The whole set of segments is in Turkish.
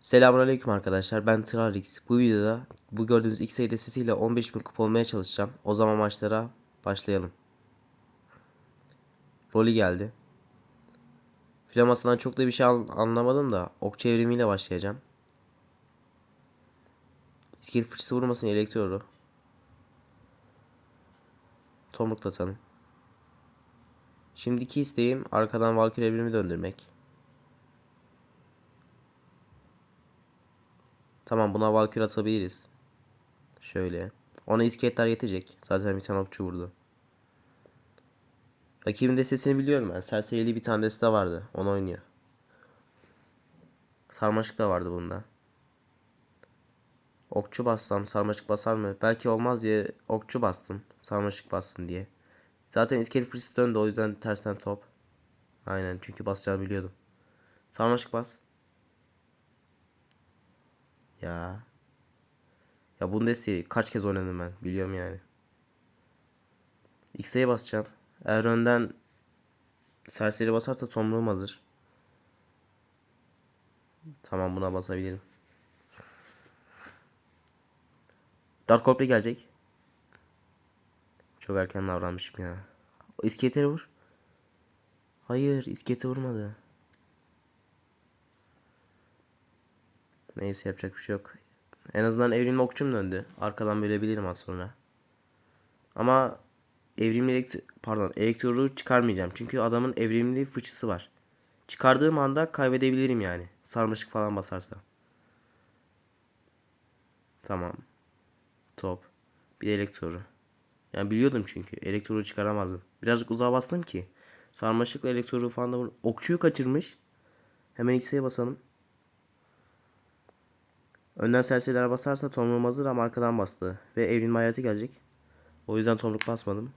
Selamünaleyküm arkadaşlar. Ben Trarix. Bu videoda bu gördüğünüz X sayı destesiyle 15.000 kupa olmaya çalışacağım. O zaman maçlara başlayalım. Rolü geldi. Flamasından çok da bir şey an- anlamadım da ok çevrimiyle başlayacağım. İskelet fıçısı vurmasın elektroru. Tomruklatalım. Şimdiki isteğim arkadan Valkyrie evrimi döndürmek. Tamam buna Valkyrie atabiliriz. Şöyle. Ona iskeletler yetecek. Zaten bir tane okçu vurdu. Rakibin destesini biliyorum ben. Serserili bir tane deste vardı. Onu oynuyor. Sarmaşık da vardı bunda. Okçu bassam sarmaşık basar mı? Belki olmaz diye okçu bastım. Sarmaşık bassın diye. Zaten iskelet fırsatı döndü o yüzden tersten top. Aynen çünkü basacağını biliyordum. Sarmaşık bas. Ya. Ya Bundesliga kaç kez oynadım ben biliyorum yani. X'e basacağım. Eğer önden serseri basarsa tomruğum hazır. Tamam buna basabilirim. Dark Corp'e gelecek. Çok erken davranmışım ya. İskelete vur. Hayır iskelete vurmadı. Neyse yapacak bir şey yok. En azından evrimli okçum döndü. Arkadan bölebilirim az sonra. Ama evrimli elektro pardon elektroru çıkarmayacağım. Çünkü adamın evrimli fıçısı var. Çıkardığım anda kaybedebilirim yani. Sarmaşık falan basarsa. Tamam. Top. Bir de elektroru. Yani biliyordum çünkü. Elektroru çıkaramazdım. Birazcık uzağa bastım ki. Sarmaşıkla elektroru falan da vur- Okçuyu kaçırmış. Hemen X'e basalım. Önden serseriler basarsa tomruğum hazır ama arkadan bastı. Ve evrilme hayatı gelecek. O yüzden tomruk basmadım.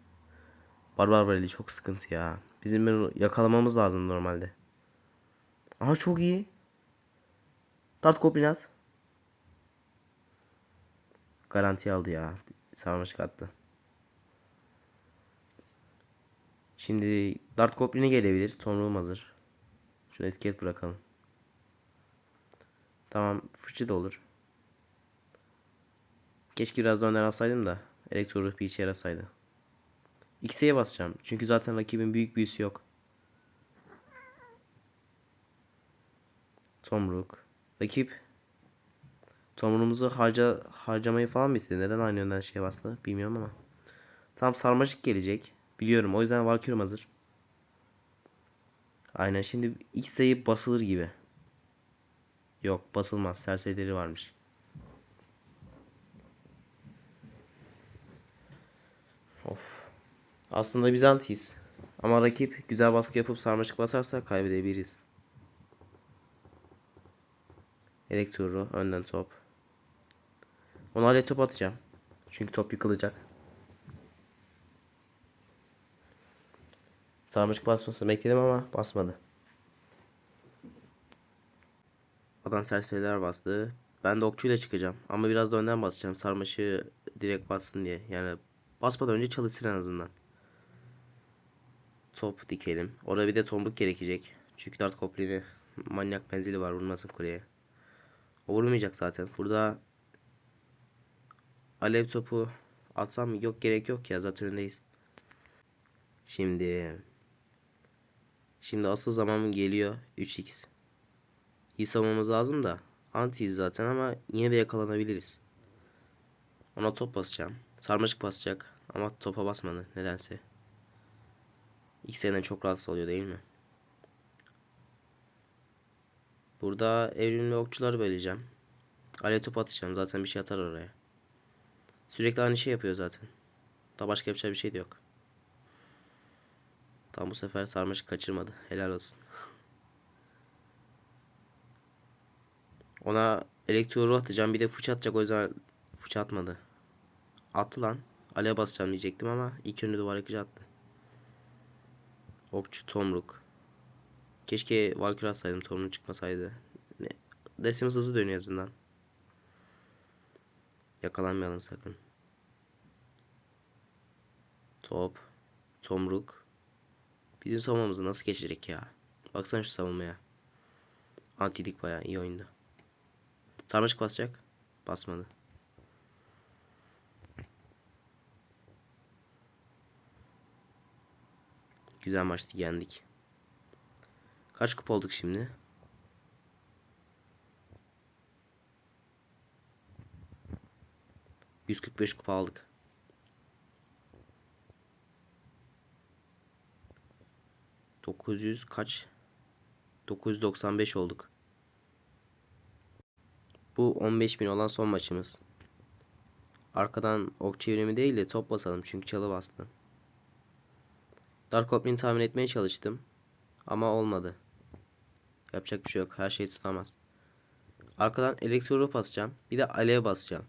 Barbar Bareli çok sıkıntı ya. Bizim yakalamamız lazım normalde. Aha çok iyi. Tat kopinat. Garanti aldı ya. Sarmaşık attı. Şimdi Dart Goblin'e gelebilir. Tomruğum hazır. Şuna iskelet bırakalım. Tamam fıçı da olur. Keşke biraz da önden alsaydım da elektro ruh bir işe yarasaydı. X'e basacağım. Çünkü zaten rakibin büyük büyüsü yok. Tomruk. Rakip Tomruğumuzu harca, harcamayı falan mı istedi? Neden aynı yönden şeye bastı? Bilmiyorum ama. Tam sarmaşık gelecek. Biliyorum. O yüzden Valkyrie'm hazır. Aynen şimdi X'e basılır gibi. Yok basılmaz. Serserileri varmış. Of. Aslında Bizantiyiz. Ama rakip güzel baskı yapıp sarmaşık basarsa kaybedebiliriz. Elektroru önden top. Ona alet top atacağım. Çünkü top yıkılacak. Sarmaşık basmasını bekledim ama basmadı. Adam serseriler bastı. Ben de okçuyla çıkacağım. Ama biraz da önden basacağım. Sarmaşı direkt bassın diye. Yani basmadan önce çalışsın en azından. Top dikelim. Orada bir de tombuk gerekecek. Çünkü dart koplini manyak menzili var vurmasın kuleye. O vurmayacak zaten. Burada alev topu atsam mı? Yok gerek yok ya zaten öndeyiz. Şimdi Şimdi asıl zamanım geliyor 3x. İyi savunmamız lazım da antiyiz zaten ama yine de yakalanabiliriz. Ona top basacağım. Sarmaşık basacak ama topa basmadı nedense. X'den çok rahatsız oluyor değil mi? Burada evrimli okçuları böleceğim. Alev top atacağım zaten bir şey atar oraya. Sürekli aynı şey yapıyor zaten. Da başka yapacağı bir şey de yok. Tam bu sefer sarmaşık kaçırmadı. Helal olsun. Ona elektroru atacağım. Bir de fıça atacak. O yüzden fıça atmadı. Attı lan. Alev basacağım diyecektim ama ilk önü duvar yakıcı attı. Okçu tomruk. Keşke Valkyrie atsaydım tomruk çıkmasaydı. Ne? Destemiz hızlı dönüyor azından. Yakalanmayalım sakın. Top. Tomruk. Bizim savunmamızı nasıl geçecek ya? Baksana şu savunmaya. Antidik bayağı iyi oyundu. Sarmaşık basacak. Basmadı. Güzel maçtı yendik. Kaç kupa olduk şimdi? ...145 kupa aldık. ...900 kaç? 995 olduk. Bu 15.000 olan son maçımız. Arkadan ok çevrimi değil de top basalım çünkü çalı bastı. Dark Goblin'i tahmin etmeye çalıştım. Ama olmadı. Yapacak bir şey yok. Her şey tutamaz. Arkadan elektroru basacağım. Bir de alev basacağım.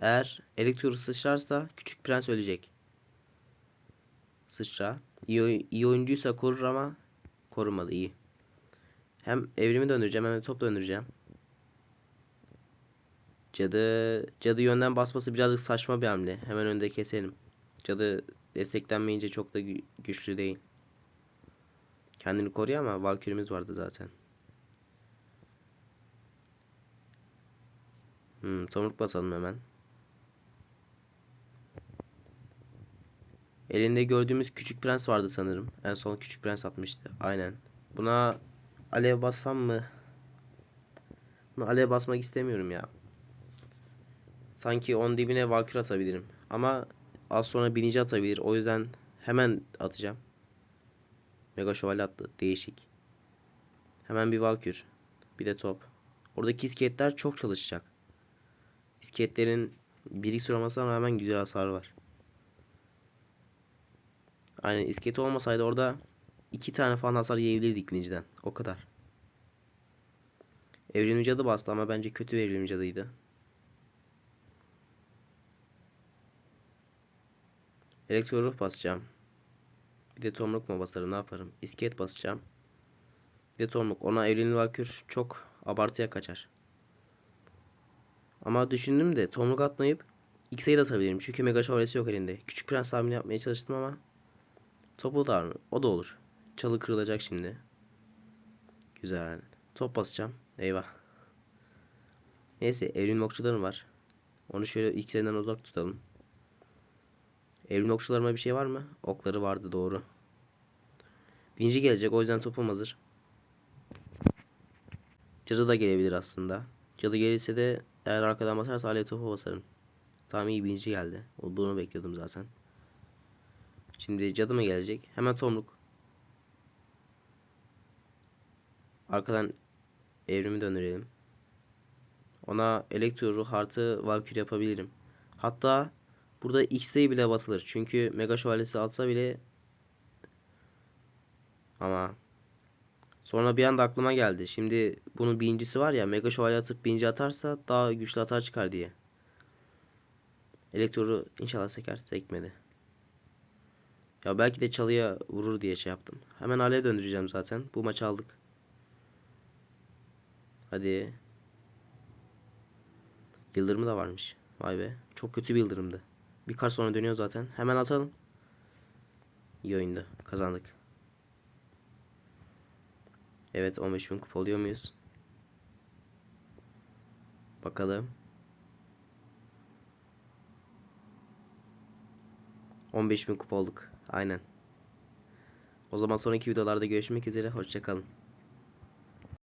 Eğer elektroru sıçrarsa küçük prens ölecek. Sıçra. İyi, iyi oyuncuysa korur ama korumadı iyi. Hem evrimi döndüreceğim hem de top döndüreceğim. Cadı cadı yönden basması birazcık saçma bir hamle. Hemen önde keselim. Cadı desteklenmeyince çok da gü- güçlü değil. Kendini koruyor ama Valkyrie'miz vardı zaten. Hmm, tomruk basalım hemen. Elinde gördüğümüz küçük prens vardı sanırım. En son küçük prens atmıştı. Aynen. Buna alev bassam mı? Buna alev basmak istemiyorum ya. Sanki on dibine Valkyrie atabilirim. Ama az sonra binici atabilir. O yüzden hemen atacağım. Mega şövalye attı. Değişik. Hemen bir Valkyrie. Bir de top. Oradaki iskeletler çok çalışacak. İskeletlerin birik sürmasına rağmen güzel hasar var. Aynen iskelet olmasaydı orada iki tane falan hasar yiyebilirdik birinciden. O kadar. Evrimci cadı bastı ama bence kötü bir evrimci cadıydı. Elektro ruh basacağım. Bir de tomruk mu basarım ne yaparım? İskelet basacağım. Bir de tomruk. Ona evrenli valkür çok abartıya kaçar. Ama düşündüm de tomruk atmayıp X'e de atabilirim. Çünkü mega şövalyesi yok elinde. Küçük prens tahmini yapmaya çalıştım ama topu da o da olur. Çalı kırılacak şimdi. Güzel. Top basacağım. Eyvah. Neyse evrim okçularım var. Onu şöyle X'den uzak tutalım. Evrim okçularıma bir şey var mı? Okları vardı doğru. Binci gelecek o yüzden topum hazır. Cadı da gelebilir aslında. Cadı gelirse de eğer arkadan basarsa alev topu basarım. Tamam iyi binci geldi. Bunu bekliyordum zaten. Şimdi cadı mı gelecek? Hemen tomruk. Arkadan evrimi döndürelim. Ona elektro ruh artı valkür yapabilirim. Hatta burada X'e bile basılır. Çünkü mega şövalyesi atsa bile ama sonra bir anda aklıma geldi. Şimdi bunun birincisi var ya mega şövalye atıp birinci atarsa daha güçlü atar çıkar diye. Elektroru inşallah seker sekmedi. Ya belki de çalıya vurur diye şey yaptım. Hemen hale döndüreceğim zaten. Bu maçı aldık. Hadi. Yıldırımı da varmış. Vay be. Çok kötü bir yıldırımdı. Bir kar sonra dönüyor zaten. Hemen atalım. İyi oyundu. Kazandık. Evet 15.000 kupa oluyor muyuz? Bakalım. 15.000 kupa olduk. Aynen. O zaman sonraki videolarda görüşmek üzere. Hoşçakalın.